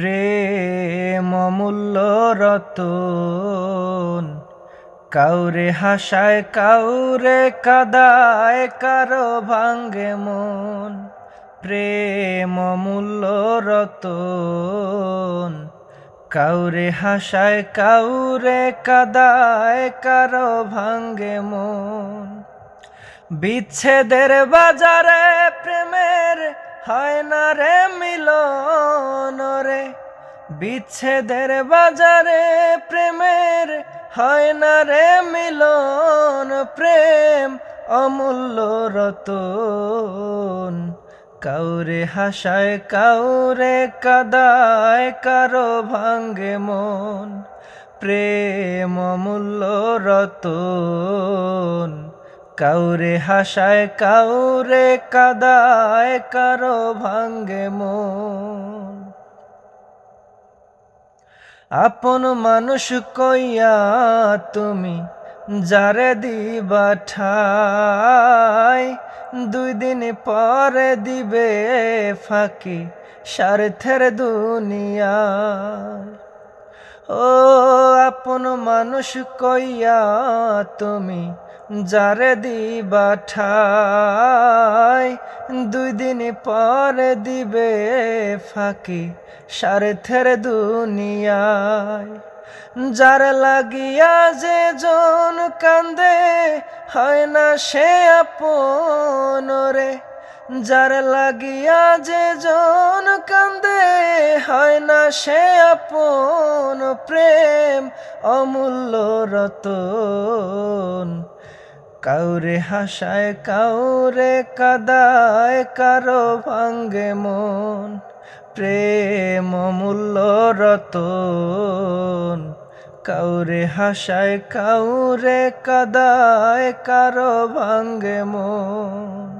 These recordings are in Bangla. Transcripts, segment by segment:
প্রেম অমূল্য রতন। কাউরে হাসায়, কাউরে কাদায়, কারও ভাঙ্গে মন। প্রেম অমূল্য রতন। কাউরে হাসায়, কাউরে কাদায়, কারও ভাঙ্গে মন। বিচ্ছেদের বাজারে প্রেমের হয় না রে মিলন। বিচ্ছেদের বাজারে প্রেমের হয় না রে মিলন প্রেম, অমূল্য রতন। কাউরে হাসায়, কাউরে কাদায়, কারও ভাঙ্গে মন। প্রেম, অমূল্য রতন। কাউরে হাসায়, কাউরে কাদায়, কারও ভাঙ্গে মন। আপন মানুষ কইয়া তুমি যারে দিবা ঠাই দুই দিন পরে দিবে ফাঁকি স্বার্থের দুনিয়া ও আপন মানুষ কইয়া তুমি যারে দিবা ঠাই, দুই দিন পরে দিবে ফাঁকি স্বার্থের দুনিয়ায়। যার লাগিয়া যে জন কান্দে, হয় না সে আপন রে। যার লাগিয়া যে জন কান্দে, হয় না সে আপন প্রেম, অমূল্য রতন। কাউরে হাসায়, কাউরে কাদায়, কারও ভাঙ্গে মন, প্রেম অমূল্য রতন। কাউরে হাসায়, কাউরে কাদায়, কারও ভাঙ্গে মন।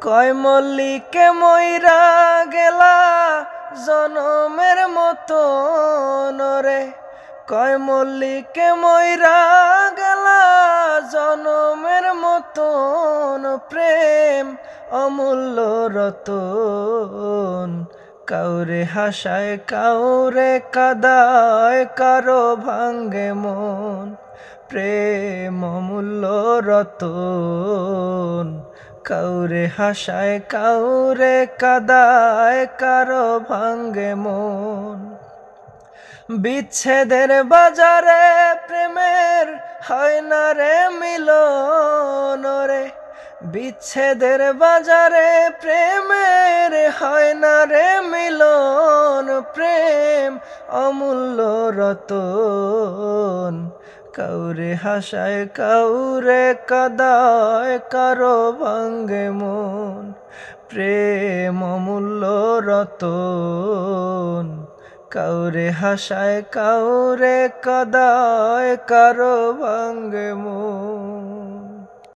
কয় মল্লিকে ময়রা গেলা জনমের মতো নরে কয় মল্লিকে ময়রা গেলা জনমের মতন প্রেম, অমূল্য রতন। কাউরে হাসায়, কাউরে কাদায়, কারও ভাঙ্গে মন। প্রেম, অমূল্য রতন। কাউরে হাসায়, কাউরে কাদায়, কারও ভাঙ্গে মন। বিচ্ছেদের বাজারে প্রেমের হয় না রে মিলন রে। বিচ্ছেদের বাজারে প্রেমের হয় না রে মিলন, প্রেম অমূল্য রতন। কাউরে হাসায়, কাউরে কদায়, কারও ভাঙ্গে মন, প্রেম মূল্য রতন। কাউরে হাসায়, কাউরে কদায়, কারও ভাঙ্গে মন।